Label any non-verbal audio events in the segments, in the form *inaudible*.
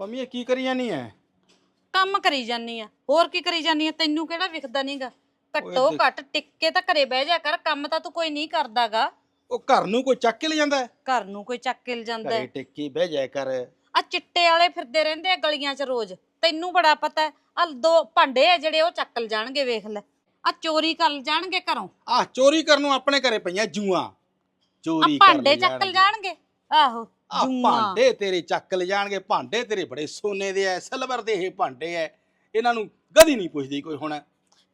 Mummy ਇਹ ਕੀ ਕਰੀ ਜਾਨੀ ਐ? ਕੰਮ ਕਰੀ ਜਾਨੀ ਆ। ਹੋਰ ਕੀ ਕਰੀ ਜਾਨੀ ਆ? ਤੈਨੂੰ ਕਿਹੜਾ ਵਿਖਦਾ ਨਹੀਂਗਾ ਘੱਟੋ ਦੇਖ- ਘੱਟ ਟਿੱਕੇ ਤਾਂ ਘਰੇ ਬਹਿ ਜਾ ਕਰ ਕੰਮ ਤਾਂ ਤੂੰ ਕੋਈ ਨਹੀਂ ਕਰਦਾਗਾ। ਉਹ ਘਰ ਨੂੰ ਕੋਈ ਚੱਕ ਕੇ ਲੈ ਜਾਂਦਾ? ਹੈ? ਘਰ ਨੂੰ ਕੋਈ ਚੱਕ ਕੇ ਲਿਜਾਂਦਾ ਘਰੇ ਟਿੱਕੀ ਬਹਿ ਜਾਇਆ ਕਰ। ਆ ਚਿੱਟੇ ਵਾਲੇ ਫਿਰਦੇ ਰਹਿੰਦੇ ਆ ਗਲੀਆਂ 'ਚ ਰੋਜ਼। ਤੈਨੂੰ ਬੜਾ ਪਤਾ ਹੈ ਆ ਦੋ ਭਾਂਡੇ ਆ ਜਿਹੜੇ ਉਹ ਚੱਕ ਲ ਜਾਣਗੇ ਵੇਖ ਲੈ। ਆ ਚੋਰੀ ਕਰ ਲ ਜਾਣਗੇ ਘਰੋਂ। ਆਹ ਚੋਰੀ ਕਰਨ ਨੂੰ ਆਪਣੇ ਘਰੇ ਪਈਆਂ ਜੂਆਂ। ਆ ਚੋਰੀ ਕਰ ਭਾਂਡੇ ਚੱਕ ਲ ਜਾਣਗੇ ਆਹੋ। ਆ। ਜੂਆਂ ਭਾਂਡੇ ਤੇਰੇ ਚੱਕ ਲੈ ਜਾਣਗੇ ਭਾਂਡੇ ਤੇਰੇ ਬੜੇ ਸੋਨੇ ਦੇ ਐ ਸਿਲਵਰ ਦੇ ਇਹ ਭਾਂਡੇ ਐ। ਇਹਨਾਂ ਨੂੰ ਕਦੀ ਨਹੀਂ ਪੁੱਛਦੀ ਕੋਈ ਹੁਣ।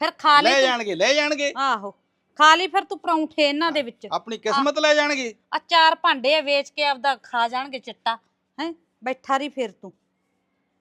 ਫਿਰ ਖਾ ਲੈ ਤੂੰ। ਜਾਣਗੇ ਲੈ ਜਾਣਗੇ। ਆਹੋ ਖਾ ਲਈ ਫਿਰ ਤੂੰ ਪਰੌਂਠੇ ਇਹਨਾਂ ਦੇ ਵਿੱਚ। ਆਪਣੀ ਕਿਸਮਤ ਲੈ ਜਾਣਗੇ। ਆ ਚਾਰ ਭਾਂਡੇ ਆ ਵੇਚ ਕੇ ਆਪਦਾ ਖਾ ਜਾਣਗੇ ਚਿੱਟਾ ਹੈ? ਬੈਠਾ ਰਹੀ ਫਿਰ ਤੂੰ।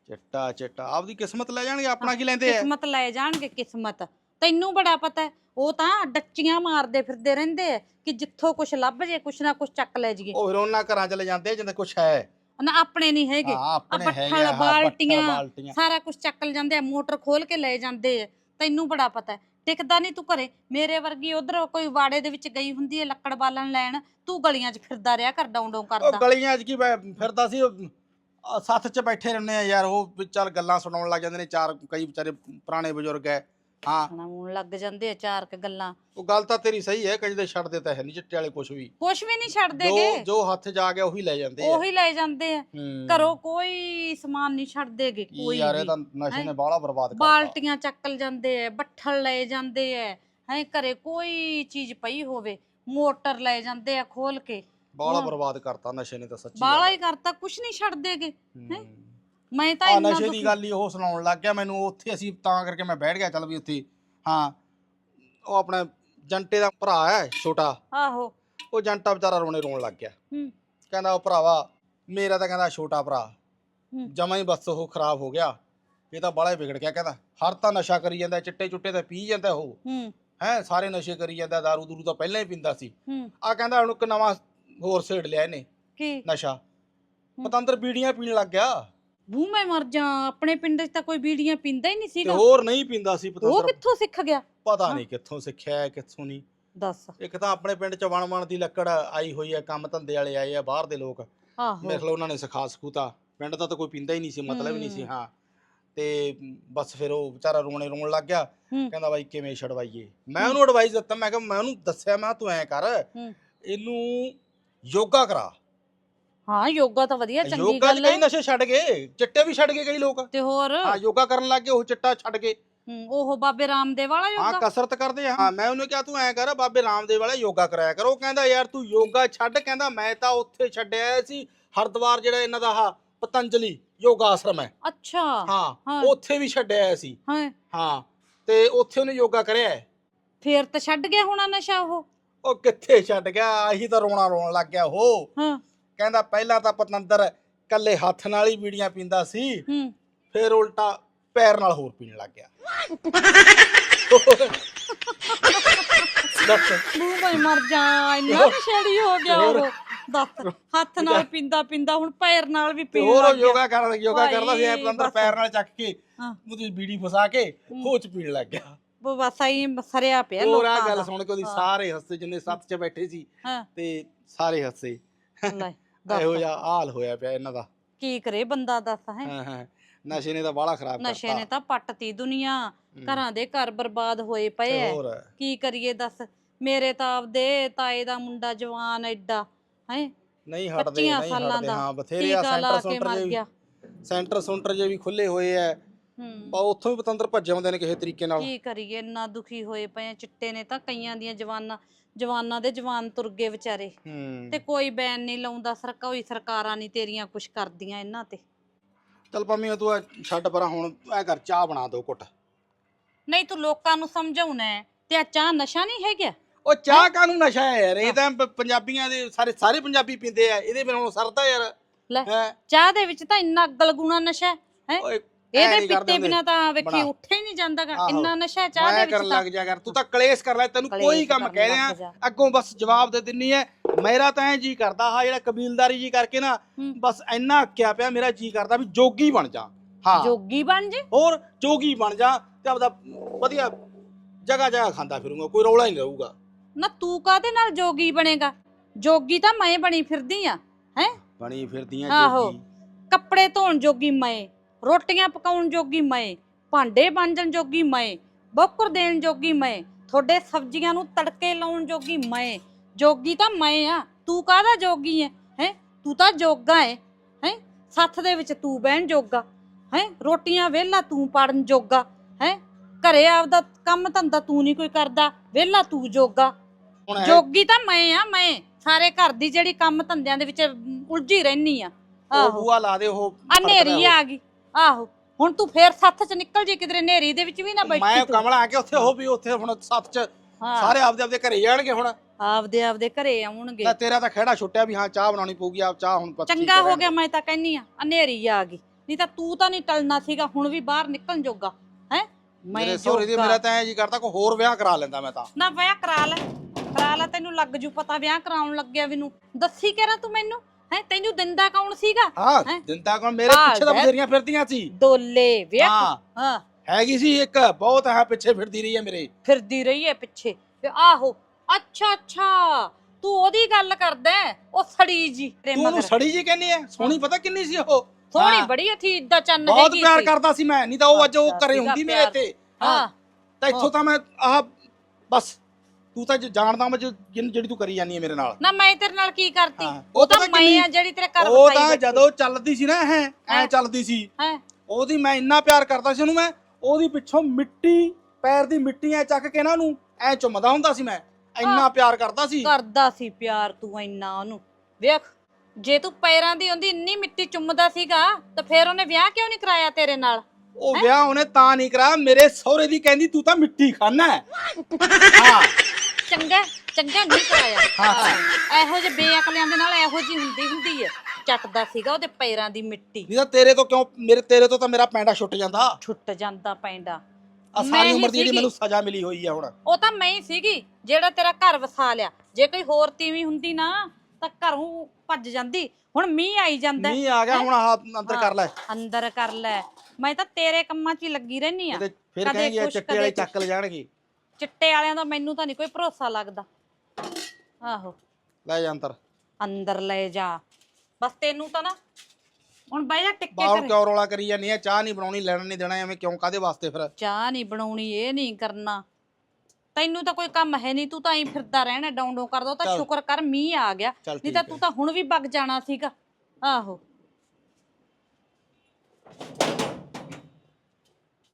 ਚਿੱਟਾ ਚਿੱਟਾ। ਆਪਦੀ ਕਿਸਮਤ ਲੈ ਜਾਣਗੇ ਆਪਣਾ ਕੀ ਲੈਂਦੇ ਐ? ਕਿਸਮਤ ਲੈ ਜਾਣਗੇ ਕਿਸਮਤ। ਤੈਨੂੰ ਬੜਾ ਪਤਾ ਹੈ ਉਹ ਤਾਂ ਡੱਚੀਆਂ ਮਾਰਦੇ ਫਿਰਦੇ ਰਹਿੰਦੇ ਆ ਕਿ ਜਿੱਥੋਂ ਕੁਛ ਲੱਭ ਜੇ ਕੁਛ ਨਾ ਕੁਛ ਚੱਕ ਲੈ ਜੀਏ ਉਹ ਫਿਰ ਉਹਨਾਂ ਘਰਾਂ ਚ ਲੈ ਜਾਂਦੇ ਆ ਜਿੰਦੇ ਕੁਛ ਹੈ। ਨਾ ਆਪਣੇ ਨਹੀਂ ਹੈਗੇ। ਹਾਂ ਆ ਆਪਣੇ ਹੈਗੇ ਬੱਠਲ ਆ, ਹਾਂ, ਬਾਲਟੀਆਂ ਬੱਠਲ, ਬਾਲਟੀਆਂ। ਸਾਰਾ ਕੁਝ ਚੱਕ ਲ ਜਾਂਦੇ ਆ ਮੋਟਰ ਖੋਲ ਕੇ ਲੈ ਜਾਂਦੇ ਆ। ਤੈਨੂੰ ਬੜਾ ਪਤਾ ਹੈ। ਟਿਕਦਾ ਨਹੀਂ ਤੂੰ ਘਰੇ। ਮੇਰੇ ਵਰਗੀ ਉਧਰ ਕੋਈ ਵਾੜੇ ਦੇ ਵਿੱਚ ਗਈ ਹੁੰਦੀ ਹੈ ਲੱਕੜ ਬਾਲਣ ਲੈਣ ਤੂੰ ਗਲੀਆਂ 'ਚ ਫਿਰਦਾ ਰਿਹਾ ਕਰ ਡਾਉਂ ਡਾਉਂ ਉਹ ਕਰਦਾ। ਗਲੀਆਂ 'ਚ ਕੀ ਬੈ- ਫਿਰਦਾ ਸੀ ਉਹ, ਸੱਥ 'ਚ ਬੈਠੇ ਰਹਿੰਦੇ ਆ ਯਾਰ ਉਹ ਵੀ ਚੱਲ ਗੱਲਾਂ ਸੁਣਾਉਣ ਲੱਗ ਜਾਂਦੇ ਨੇ ਚਾਰ ਕਈ ਵਿਚਾਰੇ ਪੁਰਾਣੇ ਬਜ਼ੁਰਗ ਐ ਹਾਂ। ਹੁਣ ਲੱਗ ਜਾਂਦੇ ਆ ਚਾਰ ਕ ਗੱਲਾਂ। ਉਹ ਗੱਲ ਤਾਂ ਤੇਰੀ ਸਹੀ ਹੈ ਕਦੇ ਛੱਡਦੇ ਤਾਂ ਹੈ ਨਹੀਂ ਚਿੱਟੇ ਵਾਲੇ ਕੁਛ ਵੀ। ਕੁਛ ਵੀ ਨਹੀਂ ਜੋ ਛੱਡਦੇਗੇ ਜੋ ਹੱਥ ਆ ਗਿਆ ਉਹੀ ਲੈ ਜਾਂਦੇ ਆ। ਉਹੀ ਲੈ ਜਾਂਦੇ ਆ। ਹੂੰ। ਘਰੋਂ ਕੋਈ ਸਮਾਨ ਨਹੀਂ ਛੱਡਦੇਗੇ ਕੋਈ ਯਾਰ ਇਹ ਵੀ ਤਾਂ ਨਸ਼ੇ ਨੇ ਹੈਂ? ਬਾਹਲਾ ਬਰਬਾਦ ਕਰਤਾ। ਬਾਲਟੀਆਂ ਚੱਕਲ ਜਾਂਦੇ ਐ ਬੱਠਲ ਲੈ ਜਾਂਦੇ ਐ ਹੈ ਘਰੇ ਕੋਈ ਚੀਜ਼ ਪਈ ਹੋਵੇ ਮੋਟਰ ਲੈ ਜਾਂਦੇ ਆ ਖੋਲ ਕੇ। ਬਾਹਲਾ। ਬਰਬਾਦ ਕਰਤਾ ਨਸ਼ੇ ਨੇ ਤਾਂ ਸੱਚੀ ਬਾਲਾ ਹੀ ਕਰਤਾ ਕੁਛ ਨਹੀਂ ਛੱਡਦੇਗੇ ਹੂੰ। ਮੈਂ ਤਾਂ ਆ ਇੰਨਾ ਨਸ਼ੇ ਦੀ ਦੁਖੀ ਗੱਲ ਹੀ ਉਹ ਸੁਣਾਉਣ ਲੱਗ ਗਿਆ ਮੈਨੂੰ ਉੱਥੇ ਅਸੀਂ ਤਾਂ ਕਰਕੇ ਮੈਂ ਬੈਠ ਗਿਆ ਚੱਲ ਵੀ ਉੱਥੇ ਹਾਂ। ਉਹ ਆਪਣਾ ਜੰਟੇ ਦਾ ਭਰਾ ਹੈ ਛੋਟਾ ਆਹੋ। ਉਹ ਜੰਟਾ ਵਿਚਾਰਾ ਰੋਣੇ ਰੋਣ ਲੱਗ ਗਿਆ। ਹੂੰ। ਕਹਿੰਦਾ ਉਹ ਭਰਾਵਾ ਮੇਰਾ ਤਾਂ ਕਹਿੰਦਾ ਛੋਟਾ ਭਰਾ ਹੂੰ। ਜਮਾ ਹੀ ਬਸ ਉਹ ਖਰਾਬ ਹੋ ਗਿਆ। ਇਹ ਤਾਂ ਬਾਲਾ ਹੀ ਵਿਗੜ ਗਿਆ ਕਹਿੰਦਾ ਹਰ ਤਾਂ ਨਸ਼ਾ ਕਰੀ ਜਾਂਦਾ ਚਿੱਟੇ ਚੁੱਟੇ ਤਾਂ ਪੀ ਜਾਂਦਾ ਉਹ। ਹੂੰ। ਹੈ ਸਾਰੇ ਨਸ਼ੇ ਕਰੀ ਜਾਂਦਾ ਦਾਰੂ ਦੂਰੂ ਤਾਂ ਪਹਿਲਾਂ ਹੀ ਪੀਂਦਾ ਸੀ। ਹੂੰ। ਆ ਕਹਿੰਦਾ ਹੁਣ ਇੱਕ ਨਵਾਂ ਹੋਰ ਸੇੜ ਲਿਆ ਇਹਨੇ ਕੀ? ਨਸ਼ਾ। ਪਤੰਦਰ ਬੀੜੀਆਂ ਪੀਣ ਲੱਗ ਗਿਆ। ਬੂ ਮੈਂ ਮਰ ਜਾ ਆਪਣੇ ਪਿੰਡ 'ਚ ਤਾਂ ਕੋਈ ਬੀੜੀਆਂ ਪੀਂਦਾ ਹੀ ਨਹੀਂ ਤੇ ਸੀਗਾ। ਹੋਰ ਨਹੀਂ ਪੀਂਦਾ ਸੀ ਉਹ ਪਤੰਦਰ ਕਿੱਥੋਂ ਸਿੱਖ ਗਿਆ? ਪਤਾ। ਨਹੀਂ ਕਿੱਥੋਂ ਸਿੱਖਿਆ ਹੈ ਕਿੱਥੋਂ ਨਹੀਂ। ਦੱਸ। ਇੱਕ ਤਾਂ ਆਪਣੇ ਪਿੰਡ ਚ ਵਣ ਵਣ ਦੀ ਲੱਕੜ ਆਈ ਹੋਈ ਹੈ ਕੰਮ ਧੰਦੇ ਵਾਲੇ ਆਏ ਆ ਬਾਹਰ ਦੇ ਲੋਕ। ਆਹੋ। ਮੇਰੇ ਖਿਆਲ ਉਹਨਾਂ ਨੇ ਸਿਖਾ ਸਕੂਤਾ। ਪਿੰਡ ਦਾ ਤਾਂ ਕੋਈ ਪੀਂਦਾ ਹੀ ਨਹੀਂ ਸੀ ਮਤਲਬ ਹੀ ਨਹੀਂ ਸੀ ਹੂੰ। ਹਾਂ। ਤੇ ਬਸ ਫਿਰ ਉਹ ਵਿਚਾਰਾ ਰੋਣੇ ਰੋਣ ਲੱਗ ਗਿਆ। ਹੂੰ। ਕਹਿੰਦਾ ਬਾਈ ਕਿਵੇਂ ਛਡਵਾਈਏ? ਮੈਂ ਉਹਨੂੰ ਐਡਵਾਈਸ ਦਿੱਤਾ ਮੈਂ ਕਿਹਾ ਮੈਂ ਉਹਨੂੰ ਦੱਸਿਆ ਮੈਂ ਕਿਹਾ ਤੂੰ ਐ ਕਰ ਹੂੰ। ਇਹਨੂੰ ਯੋਗਾ ਕਰਾ। ਹਾਂ ਯੋਗਾ ਤਾਂ ਵਧੀਆ ਚੰਗੀ ਯੋਗਾ ਚ ਗੱਲ ਕਈ ਹੈ ਨਸ਼ੇ ਛੱਡ ਗਏ ਚਿੱਟੇ ਵੀ ਛੱਡ ਗਏ ਕਈ ਲੋਕ। ਤੇ ਹੋਰ? ਹਾਂ ਯੋਗਾ ਕਰਨ ਲੱਗ ਗਏ ਉਹ ਚਿੱਟਾ ਛੱਡ ਗਏ। ਹੂੰ, ਉਹ ਬਾਬੇ ਰਾਮਦੇਵ ਵਾਲਾ ਹਾਂ ਯੋਗਾ? ਕਸਰਤ ਕਰਦੇ ਆ। ਹਾਂ ਮੈਂ ਉਹਨੂੰ ਕਿਹਾ ਤੂੰ ਐ ਕਰ ਬਾਬੇ ਰਾਮਦੇਵ ਵਾਲਾ ਯੋਗਾ ਕਰਾਇਆ ਕਰ। ਉਹ ਕਹਿੰਦਾ ਯਾਰ ਤੂੰ ਯੋਗਾ ਛੱਡ। ਕਹਿੰਦਾ ਮੈਂ ਤਾਂ ਉੱਥੇ ਛੱਡਿਆ ਸੀ ਹਰਿਦੁਆਰ ਜਿਹੜਾ ਇਹਨਾਂ ਦਾ ਆਹ ਪਤੰਜਲੀ ਯੋਗਾ ਆਸ਼ਰਮ ਹੈ। ਅੱਛਾ। ਹਾਂ ਹਾਂ। ਉੱਥੇ ਵੀ ਛੱਡਿਆ ਹੋਇਆ ਸੀ। ਹਾਂ। ਹਾਂ ਤੇ ਉੱਥੇ ਉਹਨੇ ਯੋਗਾ ਕਰਿਆ ਹੈ। ਫੇਰ ਤਾਂ ਛੱਡ ਗਿਆ ਹੋਣਾ ਨਸ਼ਾ ਉਹ? ਉਹ ਕਿੱਥੇ ਛੱਡ ਗਿਆ? ਆਹੀ ਤਾਂ ਰੋਣਾ ਰੋਣ ਲੱਗ ਗਿਆ ਉਹ। ਹਾਂ। ਕਹਿੰਦਾ ਪਹਿਲਾਂ ਤਾਂ ਪਤੰਦਰ ਕੱਲੇ ਹੱਥ ਨਾਲ ਹੀ ਬੀੜੀਆਂ ਪੀਂਦਾ ਸੀ ਹੂੰ। ਫਿਰ ਉਲਟਾ ਪੈਰ ਨਾਲ ਹੋਰ ਪੀਣ ਲੱਗ ਗਿਆ। ਦੱਸ। ਬੂ ਭਾਈ ਮਰ ਜਾ ਇੰਨਾ ਨਸ਼ੇੜੀ ਹੋ ਗਿਆ। ਉਹ। ਦੱਸ ਹੱਥ ਨਾਲ ਪੀਂਦਾ ਪੀਂਦਾ ਹੁਣ ਪੈਰ ਨਾਲ ਵੀ ਪੀਣ ਹੋਰ ਗਿਆ ਯੋਗਾ ਕਰਨ ਯੋਗਾ ਕਰਦਾ ਸੀ ਐ ਪਤੰਦਰ। ਪੈਰ ਨਾਲ ਚੱਕ ਕੇ ਹਾਂ। ਉਹਦੀ ਬੀੜੀ ਫਸਾ ਕੇ ਖੋਚ ਪੀਣ ਲੱਗ ਗਿਆ। ਉਹ ਬਸ ਆਈ ਸਰਿਆ ਪਿਆ ਹੋਰ ਆ ਲੋਕਾਂ ਗੱਲ ਦਾ। ਸੁਣ ਕੇ ਉਹਦੀ। ਸਾਰੇ ਹੱਸੇ ਜਿੰਨੇ ਸੱਤ 'ਚ ਬੈਠੇ ਸੀ ਹਾਂ। ਤੇ ਸਾਰੇ ਹੱਸੇ। ਲੈ। ਇਹੋ ਜਿਹਾ ਹਾਲ ਹੋਇਆ ਪਿਆ ਇਹਨਾਂ ਦਾ। ਕੀ ਕਰੇ ਬੰਦਾ ਦੱਸ ਹੈ? ਹਾਂ ਹਾਂ। ਨਸ਼ੇ ਨੇ ਤਾਂ ਬਾਹਲਾ ਖਰਾਬ ਕਰਤਾ। ਨਸ਼ੇ ਨੇ ਤਾਂ ਪੱਟਤੀ ਦੁਨੀਆ। ਘਰਾਂ ਦੇ ਘਰ ਬਰਬਾਦ ਹੋਏ ਪਏ ਐ। ਕੀ ਕਰੀਏ ਦੱਸ? ਮੇਰੇ ਤਾਂ ਆਪਦੇ ਤਾਏ ਦਾ ਮੁੰਡਾ ਜਵਾਨ ਐਡਾ ਹੈ? ਨਹੀਂ ਹਟਦੇ 25 ਨਹੀਂ ਹਟਦੇ। ਹਾਂ ਬਥੇਰੇ ਆ ਸੈਂਟਰ ਸੈਂਟਰ ਜੇ ਸੈਂਟਰ ਸੈਂਟਰ ਜੇ ਵੀ ਖੁੱਲੇ ਹੋਏ ਐ। ਹੂੰ। ਪਰ ਉੱਥੋਂ ਵੀ ਪਤੰਦਰ ਭੱਜੇ ਆਉਂਦੇ ਨੇ ਕਿਸੇ ਤਰੀਕੇ ਨਾਲ। ਕੀ ਕਰੀਏ ਇੰਨਾ ਦੁਖੀ ਹੋਏ ਪਏ ਚਿੱਟੇ ਨੇ ਤਾਂ ਕਈਆਂ ਦੀਆਂ ਜਵਾਨਾਂ। ਜਵਾਨਾਂ ਦੇ ਜਵਾਨ ਤੁਰ ਗਏ ਵਿਚਾਰੇ। ਹੂੰ। ਤੇ ਕੋਈ ਬੈਨ ਨਹੀਂ ਲਾਉਂਦਾ ਸਰਕਾਰ ਕੋਈ ਸਰਕਾਰਾਂ ਨਹੀਂ ਤੇਰੀਆਂ ਕੁਛ ਕਰਦੀਆਂ ਇਹਨਾਂ ਤੇ। ਚਲ ਪੰਮੀ ਤੂੰ ਐ ਛੱਡ ਪਰਾਂ ਹੁਣ ਐ ਕਰ ਚਾਹ ਬਣਾ ਦੋ ਘੁੱਟ। ਨਹੀਂ ਤੂੰ ਲੋਕਾਂ ਨੂੰ ਸਮਝਾਉਣਾ ਹੈ। ਤੇ ਆ ਚਾਹ ਨਸ਼ਾ ਨਹੀਂ ਹੈਗਾ? ਉਹ ਚਾਹ ਕਾਨੂੰ ਨਸ਼ਾ ਹੈ ਯਾਰ? ਇਹ ਤਾਂ ਪ- ਪੰਜਾਬੀਆਂ ਦੇ ਸਾਰੇ ਸਾਰੇ ਪੰਜਾਬੀ ਪੀਂਦੇ ਆ। ਇਹਦੇ ਬਿਨਾਂ ਹੁਣ ਸਰਦਾ ਯਾਰ। ਲੈ ਹੈ? ਚਾਹ ਦੇ ਵਿੱਚ ਤਾਂ ਇੰਨਾ ਗਲਗੁਣਾ ਨਸ਼ਾ ਹੈ। ਹੈਂ? ਓਏ ਇਹਦੇ ਪੀਤੇ। ਬਿਨਾ ਤਾਂ ਵੇਖੀ। ਉੱਠੇ ਨਹੀਂ ਜਾਂਦਾਗਾ। ਇੰਨਾ ਨਸ਼ਾ ਚਾਹ ਦੇ ਮੈਂ ਵਿੱਚ ਤਾਂ। ਲੱਗ ਜਾ ਕਰ। ਤੂੰ ਤਾਂ ਕਲੇਸ਼ ਕਰ ਲੈ। ਤੈਨੂੰ ਕੋਈ ਕੰਮ ਕਹਿ ਲੱਗ ਜਾ। ਅੱਗੋਂ ਬਸ ਜਵਾਬ ਦੇ ਦਿੰਨੀ ਐ। ਮੇਰਾ ਤਾਂ ਐ ਜੀ ਕਰਦਾ ਹਾਂ ਜਿਹੜਾ ਕਬੀਲਦਾਰੀ ਜੀ ਕਰਕੇ ਨਾ। ਬਸ ਇੰਨਾ ਅੱਕਿਆ ਪਿਆ ਮੇਰਾ ਜੀ ਕਰਦਾ ਵੀ ਜੋਗੀ ਬਣ ਜਾ। ਹਾਂ। ਜੋਗੀ ਬਣ ਜੇ? ਹੋਰ ਜੋਗੀ ਬਣ ਜਾ ਤੇ ਆਪਦਾ ਵਧੀਆ ਜਗ੍ਹਾ ਜਗ੍ਹਾ ਖਾਂਦਾ ਫਿਰੂੰਗਾ ਕੋਈ ਰੌਲਾ ਹੀ ਨਹੀਂ ਰਹੂਗਾ। ਨਾ ਤੂੰ ਕਾਦੇ ਨਾਲ ਜੋਗੀ ਬਣੇਗਾ? ਜੋਗੀ ਤਾਂ ਮੈਂ ਬਣੀ ਫਿਰਦੀ ਆ ਹੈ? ਬਣੀ ਫਿਰਦੀਆਂ ਆਹੋ। ਜੋਗੀ। ਕੱਪੜੇ ਧੋਣ ਜੋਗੀ ਮੈਂ। ਰੋਟੀਆਂ ਪਕਾਉਣ ਜੋਗੀ ਮੈਂ ਭਾਂਡੇ ਮਾਂਜਣ ਜੋਗੀ ਮੈਂ ਬੋਕਰ ਦੇਣ ਜੋਗੀ ਮੈਂ ਤੁਹਾਡੇ ਸਬਜ਼ੀਆਂ ਨੂੰ ਤੜਕੇ ਲਾਉਣ ਜੋਗੀ ਮੈਂ। ਜੋਗੀ ਤਾਂ ਮੈਂ ਆ ਤੂੰ ਕਾਹਦਾ ਜੋਗੀ ਹੈ ਹੈ? ਤੂੰ ਤਾਂ ਜੋਗਾ ਹੈ ਹੈ? ਸੱਥ ਦੇ ਵਿੱਚ ਤੂੰ ਬਹਿਣ ਜੋਗਾ। ਹੈ? ਰੋਟੀਆਂ ਵਿਹਲਾ ਤੂੰ ਪਾੜਨ ਜੋਗਾ। ਹੈ? ਘਰੇ ਆਪਦਾ ਕੰਮ ਧੰਦਾ ਤੂੰ ਨਹੀਂ ਕੋਈ ਕਰਦਾ ਵਿਹਲਾ ਤੂੰ ਜੋਗਾ। ਜੋਗੀ ਤਾਂ ਮੈਂ ਆ ਮੈਂ। ਸਾਰੇ ਘਰ ਦੀ ਜਿਹੜੀ ਕੰਮ ਧੰਦਿਆਂ ਦੇ ਵਿੱਚ ਉਲਝੀ ਰਹਿਨੀ ਆ। ਉਹ ਬੂਆ ਲਾ ਦੇ ਉਹ ਆ ਨੇਰੀ ਆ ਗਈ। ਆਹੋ ਹੁਣ ਤੂੰ ਫੇਰ ਸੱਥ ਚ ਨਿਕਲ ਜੀ ਕਿਧਰੇ ਨੇਰੀ ਦੇ ਵਿੱਚ ਵੀ ਨਾ ਬੈਠੀ ਮੈਂ ਤੂੰ। ਕਮਲਾ ਆ ਕੇ ਉੱਥੇ ਉਹ ਵੀ ਉੱਥੇ ਹੁਣ ਸੱਤ ਚ ਹਾਂ। ਸਾਰੇ ਆਪਦੇ ਆਪਦੇ ਘਰੇ ਜਾਣਗੇ ਹੁਣ। ਆਪਦੇ ਆਪਦੇ ਘਰੇ ਆਉਣਗੇ। ਲੈ ਤੇਰਾ ਤਾਂ ਖਹਿੜਾ ਛੁੱਟਿਆ ਵੀ ਹਾਂ ਚਾਹ ਬਣਾਉਣੀ ਪਊਗੀ ਆ ਚਾਹ ਹੁਣ ਪੱਤੀ ਚੰਗਾ ਹੋ ਗਿਆ ਮੈਂ ਤਾਂ ਕਹਿੰਨੀ ਆ ਹਨੇਰੀ ਆ ਗਈ। ਨਹੀਂ ਤਾਂ ਤੂੰ ਤਾਂ ਨਹੀਂ ਟਲਣਾ ਸੀਗਾ ਹੁਣ ਵੀ ਬਾਹਰ ਨਿਕਲਣ ਜੋਗਾ ਹੈ? ਮੈਂ ਮੇਰੇ ਸਹੁਰੇ ਦੀ ਜੋਗਾ। ਮੇਰਾ ਤਾਂ ਐ ਜੀ ਕਰਦਾ ਕੋਈ ਹੋਰ ਵਿਆਹ ਕਰਾ ਲੈਂਦਾ ਮੈਂ ਤਾਂ। ਨਾ ਵਿਆਹ ਕਰਾ ਲੈ ਕਰਾ ਲੈ ਤੈਨੂੰ ਲੱਗ ਜੂ ਪਤਾ ਵਿਆਹ ਕਰਾਉਣ ਲੱਗਿਆ ਮੈਨੂੰ ਦੱਸੀ ਕਿਹੜਾ ਤੂੰ ਮੈਨੂੰ? ਹੈ ਤੈਨੂੰ ਦਿੰਦਾ ਕੌਣ ਸੀਗਾ? ਹਾਂ ਹੈਂ? ਦਿੰਦਾ ਕੌਣ? ਮੇਰੇ ਪਿੱਛੇ ਤਾਂ ਹੈ। ਬਥੇਰੀਆਂ ਫਿਰਦੀਆਂ ਸੀ। ਦੋਲੇ ਵਿਆਹ ਹਾਂ। ਹਾਂ। ਹੈਗੀ ਸੀ ਇੱਕ ਬਹੁਤ ਹੈ ਪਿੱਛੇ ਫਿਰਦੀ ਰਹੀ ਹੈ ਮੇਰੇ। ਫਿਰਦੀ ਰਹੀ ਹੈ ਪਿੱਛੇ। ਤੇ ਆਹੋ ਅੱਛਾ ਅੱਛਾ। ਤੂੰ ਉਹਦੀ ਗੱਲ ਕਰਦਾ ਹੈ, ਉਹ ਸੜੀ ਜੀ ਤੇਰੇ ਤੂੰ ਉਹਨੂੰ ਮਗਰ। ਸੜੀ ਜੀ ਕਹਿੰਦੀ ਐ ਸੋਹਣੀ ਪਤਾ ਕਿੰਨੀ ਸੀ ਉਹ? ਸੋਹਣੀ ਹਾਂ। ਬੜੀ ਥੀ ਇਦਾਂ ਚੰਨ ਬਹੁਤ ਹੈਗੀ ਪਿਆਰ ਸੀ। ਕਰਦਾ ਸੀ ਮੈਂ ਨਹੀਂ ਤਾਂ ਉਹ ਅੱਜ ਉਹ ਕਰਦਾ ਘਰੇ ਸੀਗਾ ਹੁੰਦੀ ਮੇਰੇ ਪਿਆਰ। ਤੇ ਹਾਂ। ਤਾਂ ਇੱਥੋਂ ਤਾਂ ਮੈਂ ਆਹ ਬਸ। ਤੂੰ ਤਾਂ ਜਾਣਦਾ ਮੈਂ ਜਿਨ- ਜਿਹੜੀ ਤੂੰ ਕਰੀ ਜਾਂਦੀ ਹੈ ਮੇਰੇ ਨਾਲ। ਨਾ ਮੈਂ ਤੇਰੇ ਨਾਲ ਕੀ ਕਰਤੀ। ਉਹ ਤਾਂ ਮੈਂ ਆ ਜਿਹੜੀ ਤੇਰੇ ਘਰ ਉਹ ਤਾਂ। ਜਦੋਂ ਚੱਲਦੀ ਸੀ ਨਾ ਐ ਹੈਂ? ਚੱਲਦੀ ਸੀ। ਹੈਂ। ਉਹਦੀ ਮੈਂ ਇੰਨਾ ਪਿਆਰ ਕਰਦਾ ਸੀ ਉਹਨੂੰ ਮੈਂ ਉਹਦੀ ਪਿੱਛੋਂ ਮਿੱਟੀ ਪੈਰ ਦੀ ਮਿੱਟੀ ਐ ਚੱਕ ਕੇ ਨਾ ਉਹਨੂੰ ਐ ਚੁੰਮਦਾ ਹੁੰਦਾ ਸੀ ਮੈਂ। ਇੰਨਾ। ਪਿਆਰ ਕਰਦਾ ਸੀ। ਕਰਦਾ ਸੀ ਪਿਆਰ ਤੂੰ ਇੰਨਾ ਉਹਨੂੰ। ਵੇਖ ਜੇ ਤੂੰ ਪੈਰਾਂ ਦੀ ਉਹਦੀ ਇੰਨੀ ਮਿੱਟੀ ਚੁੰਮਦਾ ਸੀਗਾ ਤਾਂ ਫੇਰ ਉਹਨੇ ਵਿਆਹ ਕਿਉਂ ਨਹੀਂ ਕਰਾਇਆ ਤੇਰੇ ਨਾਲ? ਉਹ ਵਿਆਹ ਉਹਨੇ ਤਾਂ ਨਹੀਂ ਕਰਾਇਆ ਮੇਰੇ ਸਹੁਰੇ ਦੀ ਕਹਿੰਦੀ ਤੂੰ ਤਾਂ ਮਿੱਟੀ ਖਾਨਾ ਹੈ। *laughs* ਹਾਂ। ਚੰਗਾ ਚੰਗਾ ਨਹੀਂ ਕਰਾਇਆ। ਹਾਂ। ਇਹੋ ਜਿਹੇ ਬੇਅਕਲਿਆਂ ਦੇ ਨਾਲ ਇਹੋ ਜੀ ਹੁੰਦੀ ਹੁੰਦੀ ਹੈ ਚੱਟਦਾ ਸੀਗਾ ਉਹਦੇ ਪੈਰਾਂ ਦੀ ਮਿੱਟੀ। ਨਹੀਂ ਤਾਂ ਤੇਰੇ ਤੋਂ ਕਿਉਂ ਮੇਰੇ ਤੇਰੇ ਤੋਂ ਤਾਂ ਮੇਰਾ ਪੈਂਡਾ ਛੁੱਟ ਜਾਂਦਾ। ਛੁੱਟ ਜਾਂਦਾ ਆ ਮੈਂ ਸਾਰੀ ਹੀ ਉਮਰ ਦੀ ਜਿਹੜੀ ਸੀਗੀ। ਮੈਨੂੰ ਸਜ਼ਾ ਮਿਲੀ ਹੋਈ ਹੈ ਹੁਣ। ਉਹ ਤਾਂ ਮੈਂ ਹੀ ਸੀਗੀ ਜਿਹੜਾ ਤੇਰਾ ਘਰ ਵਸਾ ਲਿਆ। ਜੇ ਕੋਈ ਹੋਰ ਤੀਵੀਂ ਹੁੰਦੀ ਨਾ ਤਾਂ ਘਰੋਂ ਭੱਜ ਜਾਂਦੀ। ਹੁਣ ਮੀਂਹ ਆਈ ਜਾਂਦਾ। ਹੈ। ਮੀਂਹ ਆ ਗਿਆ ਹੁਣ ਆਹ ਅੰਦਰ ਕਰ ਲੈ। ਅੰਦਰ ਕਰ ਲੈ। ਮੈਂ ਤਾਂ ਤੇਰੇ ਕੰਮਾਂ 'ਚ ਹੀ ਲੱਗੀ ਰਹਿਨੀ ਆ। ਫਿਰ ਕਦੇ ਕਹੇਗੀ ਇਹ ਕੁਛ, ਚੱਕੇ ਵਾਲੇ। ਚੱਕ ਲੈ ਜਾਣਗੇ। ਚਿੱਟੇ ਵਾਲਿਆਂ ਦਾ ਮੈਨੂੰ ਤਾਂ ਨਹੀਂ ਕੋਈ ਭਰੋਸਾ ਲੱਗਦਾ। ਆਹੋ। ਲੈ ਜਾ ਅੰਦਰ। ਅੰਦਰ ਲੈ ਜਾ। ਬਸ ਤੈਨੂੰ ਤਾਂ ਨਾ ਹੁਣ ਬਹਿ ਜਾ ਟਿੱਕੇ ਬਾਹਰ ਕਰੇ ਕਿਉਂ ਰੌਲਾ ਕਰੀ ਜਾਂਦੀ ਹੈ ਚਾਹ ਨਹੀਂ ਬਣਾਉਣੀ ਲੈਣ ਨਹੀਂ ਦੇਣਾ ਐਵੇਂ ਕਿਉਂ ਕਾਦੇ ਵਾਸਤੇ ਫਿਰ? ਚਾਹ ਨਹੀਂ ਬਣਾਉਣੀ ਇਹ ਨਹੀਂ ਕਰਨਾ। ਤੈਨੂੰ ਤਾਂ ਕੋਈ ਕੰਮ ਹੈ ਨਹੀਂ ਤੂੰ ਤਾਂ ਐਂ ਫਿਰਦਾ ਰਹਿਣਾ ਡਾਉਂਡੋ ਕਰਦਾ ਉਹ ਤਾਂ ਚੱਲ। ਸ਼ੁਕਰ ਕਰ ਮੀਂਹ ਆ ਗਿਆ। ਚੱਲ ਨਹੀਂ ਤਾਂ ਤੂੰ ਤਾਂ ਹੁਣ ਵੀ ਵਗ ਜਾਣਾ ਸੀਗਾ। ਆਹੋ।